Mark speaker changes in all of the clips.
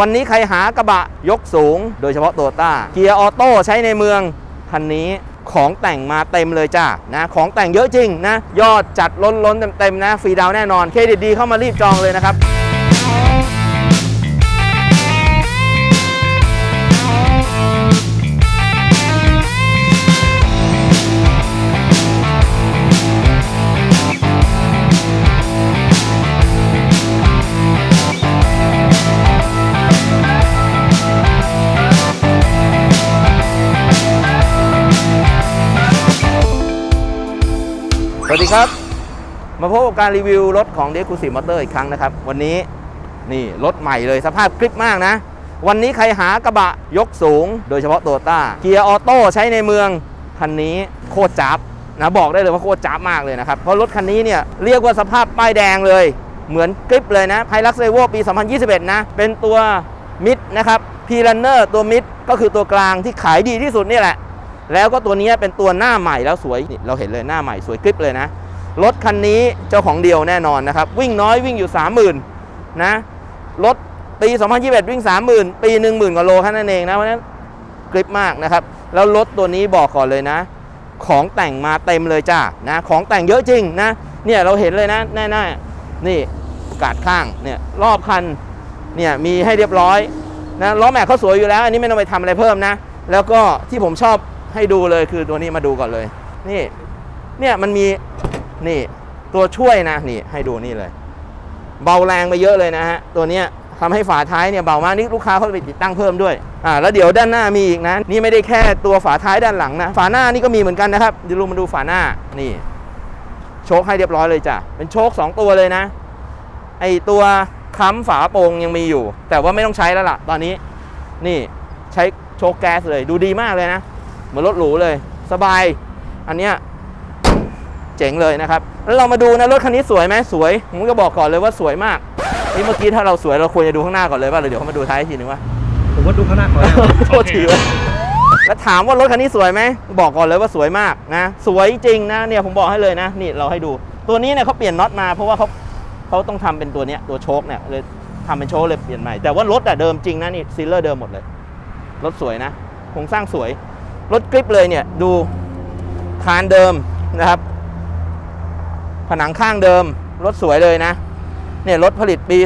Speaker 1: วันนี้ใครหากระบะยกสูง โดยเฉพาะโตต้าเกียร์ออโต้ใช้ในเมืองคันนี้ของแต่งมาเต็มเลยจ้านะของแต่งเยอะจริงนะ ยอดจัดล้นล้นๆเต็มๆนะฟรีดาวแน่นอนเครดิตดีเข้ามารีบจองเลยนะครับ ครับ มาพบกับการรีวิวรถของเดคูสิมอเตอร์อีกครั้งนะครับ วันนี้นี่รถใหม่เลยสภาพคลิปมากนะ วันนี้ใครหากระบะยกสูง โดยเฉพาะโตต้าเกียร์ออโต้ใช้ในเมือง คันนี้โคตรจับนะบอกได้เลยว่าโคตรจับมากเลยนะครับ เพราะรถคันนี้เนี่ยเรียกว่าสภาพป้ายแดงเลย เหมือนคลิปเลยนะไฮลักเ v โวปี 2021 นะ เป็นตัวมิดนะครับพีรันเนอร์ตัวมิดก็คือตัวกลางที่ขายดีที่สุดนี่แหละแล้วก็ตัวนี้เป็นตัวหน้าใหม่แล้วสวยนี่เราเห็นเลยหน้าใหม่สวยกริบเลยนะ รถคันนี้เจ้าของเดียวแน่นอนนะครับ วิ่งน้อยวิ่งอยู่ 30,000นะรถปี 2021 วิ่ง 30,000 ปี 10,000กว่าโลแค่นั้นเองนะเพราะฉะนั้นกริบมากนะครับ แล้วรถตัวนี้บอกก่อนเลยนะ ของแต่งมาเต็มเลยจ้านะของแต่งเยอะจริงนะเนี่ยเราเห็นเลยนะแน่ๆนี่กาดข้างเนี่ยรอบคันเนี่ยมีให้เรียบร้อยนะล้อแม็กเขาสวยอยู่แล้ว อันนี้ไม่ต้องไปทำอะไรเพิ่มนะ แล้วก็ที่ผมชอบให้ดูเลยคือตัวนี้มาดูก่อนเลย นี่เนี่ยมันมี นี่ ตัวช่วยนะนี่ให้ดูนี่เลย เบาแรงไปเยอะเลยนะฮะตัวเนี้ยทำให้ฝาท้ายเนี่ยเบามากนี่ลูกค้าเขาไปติดตั้งเพิ่มด้วยอ่าแล้วเดี๋ยวด้านหน้ามีอีกนะนี่ไม่ได้แค่ตัวฝาท้ายด้านหลังนะ ฝาหน้านี่ก็มีเหมือนกันนะครับเดี๋ยวลงมาดูฝาหน้านี่ โชคให้เรียบร้อยเลยจ้ะเป็นโชคสองตัวเลยนะไอตัวค้ำฝาโปร่งยังมีอยู่ แต่ว่าไม่ต้องใช้แล้วล่ะ ตอนนี้ นี่ใช้โชคแก๊สเลย ดูดีมากเลยนะ เหมือนรถหรูเลย สบาย อันเนี้ย จ๋งเลยนะครับแล้วเรามาดูนะรถคันนี้สวยไหมสวยผมก็บอกก่อนเลยว่าสวยมากนี่เมื่อกี้ถ้าเราสวยเราควรจะดูข้างหน้าก่อนเลยว่าเดี๋ยวเขามาดูท้ายอีกทีนึงว่า
Speaker 2: ผมว่าดูข้างหน้าก่อน
Speaker 1: โทษทีเว้ยแล้วถามว่ารถคันนี้สวยไหมบอกก่อนเลยว่าสวยมากนะ สวยจริงนะเนี่ยผมบอกให้เลยนะ นี่เราให้ดู ตัวนี้เนี่ยเขาเปลี่ยนน็อตมาเพราะว่าเขาเขาต้องทำเป็นตัวเนี้ยตัวโชคเนี่ยเลยทำเป็นโชคเลยเปลี่ยนใหม่แต่ว่ารถอะเดิมจริงนะนี่ซีลเลอร์เดิมหมดเลยรถสวยนะโครงสร้างสวยรถกริปเลยเนี่ยดูคานเดิมนะครับ ผนังข้างเดิม รถสวยเลยนะ เนี่ยรถผลิตปี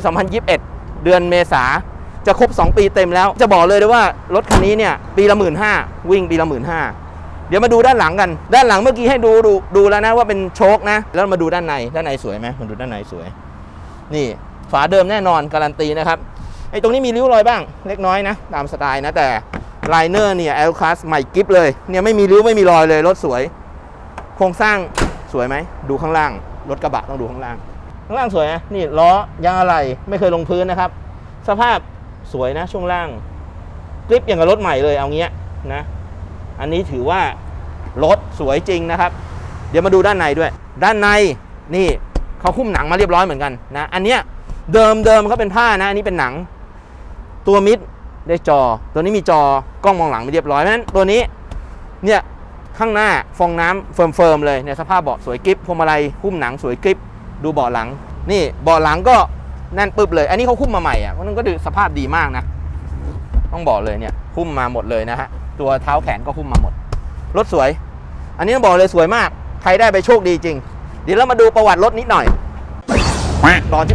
Speaker 1: 2021 เดือนเมษาจะครบ 2 ปีเต็มแล้ว จะบอกเลยด้วยว่ารถคันนี้เนี่ยปีละหมื่นห้าวิ่งปีละหมื่นห้าเดี๋ยวมาดูด้านหลังกัน ด้านหลังเมื่อกี้ให้ดูดูดูแล้วนะว่าเป็นโชคนะ แล้วมาดูด้านในด้านในสวยไหมมาดูด้านในสวย นี่ฝาเดิมแน่นอนการันตีนะครับไอ้ตรงนี้มีริ้วรอยบ้างเล็กน้อยนะ ตามสไตล์นะแต่ไลเนอร์เนี่ยแอลคลาสใหม่กิฟเลยเนี่ยไม่มีริ้วไม่มีรอยเลยรถสวย โครงสร้างสวยไหมดูข้างล่าง รถกระบะต้องดูข้างล่าง ข้างล่างสวยนะนี่ล้อยางอะไรไม่เคยลงพื้นนะครับ สภาพสวยนะช่วงล่างกริปอย่างกับรถใหม่เลยเอาเงี้ยนะ อันนี้ถือว่ารถสวยจริงนะครับ เดี๋ยวมาดูด้านในด้วย ด้านในนี่เขาคุ้มหนังมาเรียบร้อยเหมือนกันนะอันเนี้ยเดิมเดิมเขาเป็นผ้านะอันนี้เป็นหนัง ตัวมิดได้จอ ตัวนี้มีจอกล้องมองหลังมาเรียบร้อยเพราะฉะนั้นตัวนี้เนี่ย ข้างหน้าฟองน้ำเฟิร์มๆเลยเนี่ยสภาพเบาะสวยกริปพวงมาลัยหุ้มหนังสวยกริปดูเบาะหลัง นี่เบาะหลังก็แน่นปึ๊บเลย อันนี้เขาคุ้มมาใหม่อะมันก็ดูสภาพดีมากนะ ต้องบอกเลยเนี่ยหุ้มมาหมดเลยนะฮะตัวเท้าแขนก็หุ้มมาหมดรถสวย อันนี้ต้องบอกเลยสวยมาก ใครได้ไปโชคดีจริง เดี๋ยวเรามาดูประวัติรถนิดหน่อยรอที่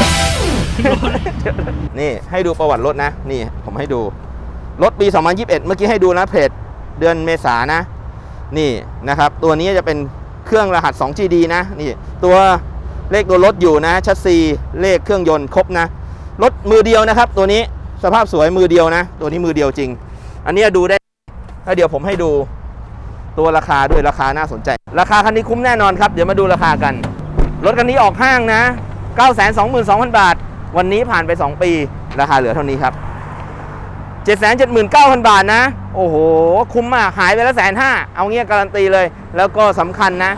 Speaker 1: นี่ให้ดูประวัติรถนะ นี่ผมให้ดูรถปี 2021 เมื่อกี้ให้ดูนะเพจเดือนเมษานะ นี่นะครับ ตัวนี้จะเป็นเครื่องรหัส 2GD นะนี่ตัวเลขตัวรถอยู่นะชัสซีเลขเครื่องยนต์ครบนะรถมือเดียวนะครับ ตัวนี้สภาพสวยมือเดียวนะ ตัวนี้มือเดียวจริง อันนี้ดูได้แล้วเดี๋ยวผมให้ดูตัวราคาด้วยราคาน่าสนใจ ราคาคันนี้คุ้มแน่นอนครับ เดี๋ยวมาดูราคากัน รถคันนี้ออกห้างนะ 922,000 บาท วันนี้ผ่านไป 2 ปี ราคาเหลือเท่านี้ครับ 779,000 บาทนะ โอ้โห คุ้มมาก หายไปแล้วแสนห้าเอาเงี้ยการันตีเลย แล้วก็สำคัญนะ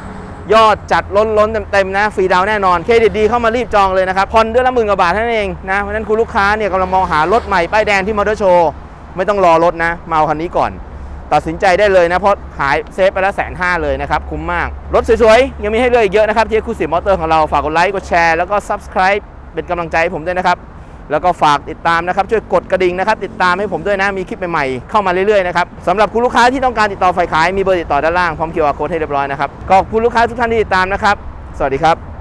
Speaker 1: ยอดจัดล้นล้นเต็มๆนะ ฟรีดาวแน่นอน เครดิตดีเข้ามารีบจองเลยนะครับผ่อนเดือนละหมื่นกว่าบาทเท่านั้นเองนะ เพราะฉะนั้นคุณลูกค้าเนี่ยกำลังมองหารถใหม่ ป้ายแดงที่มอเตอร์โชว์ไม่ต้องรอรถนะมาเอาคันนี้ก่อน ตัดสินใจได้เลยนะ เพราะหายเซฟไปแล้วแสนห้าเลยนะครับ คุ้มมาก รถสวยๆ ยังมีให้เลือกอีกเยอะนะครับที่คูสิมอเตอร์ของเรา ฝากกดไลค์ กดแชร์ แล้วก็ subscribe เป็นกำลังใจให้ผมด้วยนะครับ แล้วก็ฝากติดตามนะครับช่วยกดกระดิ่งนะครับติดตามให้ผมด้วยนะมีคลิปใหม่ๆเข้ามาเรื่อยๆนะครับสำหรับคุณลูกค้าที่ต้องการติดต่อฝ่ายขายมีเบอร์ติดต่อด้านล่างพร้อม QR code ให้เรียบร้อยนะครับขอบคุณลูกค้าทุกท่านที่ติดตามนะครับ สวัสดีครับ